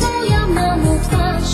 Моя маму паш.